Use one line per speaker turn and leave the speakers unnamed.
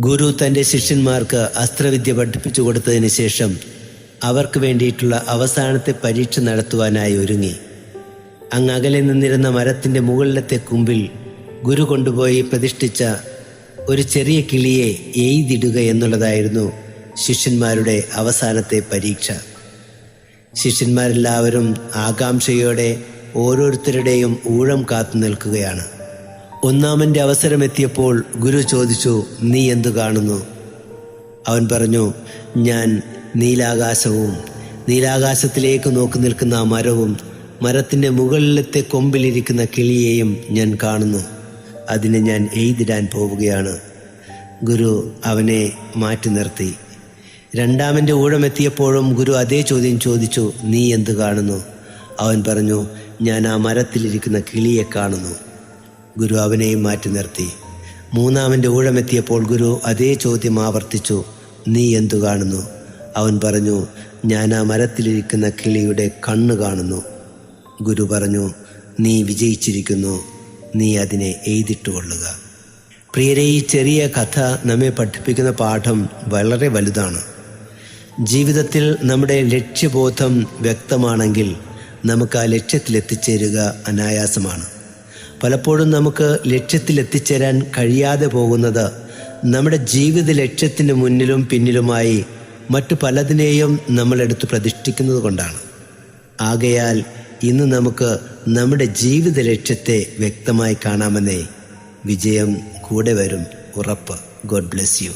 ഗുരു തന്റെ ശിഷ്യന്മാർക്ക് അസ്ത്രവിദ്യ പഠിപ്പിച്ചു കൊടുത്തതിന് ശേഷം അവർക്ക് വേണ്ടിയിട്ടുള്ള അവസാനത്തെ പരീക്ഷ നടത്തുവാനായി ഒരുങ്ങി. അങ്ങ് അകലെ നിന്നിരുന്ന മരത്തിന്റെ മുകളിലത്തെ കുമ്പിൽ ഗുരു കൊണ്ടുപോയി പ്രതിഷ്ഠിച്ച ഒരു ചെറിയ കിളിയെ എയ്തിടുക എന്നുള്ളതായിരുന്നു ശിഷ്യന്മാരുടെ അവസാനത്തെ പരീക്ഷ. ശിഷ്യന്മാരെല്ലാവരും ആകാംക്ഷയോടെ ഓരോരുത്തരുടെയും ഊഴം കാത്തു നിൽക്കുകയാണ്. ഒന്നാമന്റെ അവസരമെത്തിയപ്പോൾ ഗുരു ചോദിച്ചു നീ എന്തു കാണുന്നു? അവൻ പറഞ്ഞു ഞാൻ നീലാകാശവും നീലാകാശത്തിലേക്ക് നോക്കി നിൽക്കുന്ന ആ മരവും മരത്തിന്റെ മുകളിലത്തെ കൊമ്പിലിരിക്കുന്ന കിളിയെയും ഞാൻ കാണുന്നു. അതിനെ ഞാൻ എഴുതിടാൻ പോവുകയാണ്. ഗുരു അവനെ മാറ്റി നിർത്തി. രണ്ടാമന്റെ ഊഴമെത്തിയപ്പോഴും ഗുരു അതേ ചോദ്യം ചോദിച്ചു നീ എന്ത് കാണുന്നു? അവൻ പറഞ്ഞു ഞാൻ ആ മരത്തിലിരിക്കുന്ന കിളിയെ കാണുന്നു. ഗുരു അവനെയും മാറ്റി നിർത്തി. മൂന്നാമന്റെ ഊഴമെത്തിയപ്പോൾ ഗുരു അതേ ചോദ്യം ആവർത്തിച്ചു നീ എന്തു കാണുന്നു? അവൻ പറഞ്ഞു ഞാൻ ആ മരത്തിലിരിക്കുന്ന കിളിയുടെ കണ്ണ് കാണുന്നു. ഗുരു പറഞ്ഞു നീ വിജയിച്ചിരിക്കുന്നു നീ അതിനെ എഴുതിട്ട് കൊള്ളുക. പ്രിയരെ ഈ ചെറിയ കഥ നമ്മെ പഠിപ്പിക്കുന്ന പാഠം വളരെ വലുതാണ്. ജീവിതത്തിൽ നമ്മുടെ ലക്ഷ്യബോധം വ്യക്തമാണെങ്കിൽ നമുക്ക് ആ ലക്ഷ്യത്തിലെത്തിച്ചേരുക അനായാസമാണ്. പലപ്പോഴും നമുക്ക് ലക്ഷ്യത്തിലെത്തിച്ചേരാൻ കഴിയാതെ പോകുന്നത് നമ്മുടെ ജീവിത ലക്ഷ്യത്തിന് മുന്നിലും പിന്നിലുമായി മറ്റു പലതിനെയും നമ്മളെടുത്ത് പ്രതിഷ്ഠിക്കുന്നത് കൊണ്ടാണ്. ആകയാൽ ഇന്ന് നമുക്ക് നമ്മുടെ ജീവിത ലക്ഷ്യത്തെ വ്യക്തമായി കാണാമെന്നേ വിജയം കൂടെ വരും. ഉറപ്പ്. God bless you.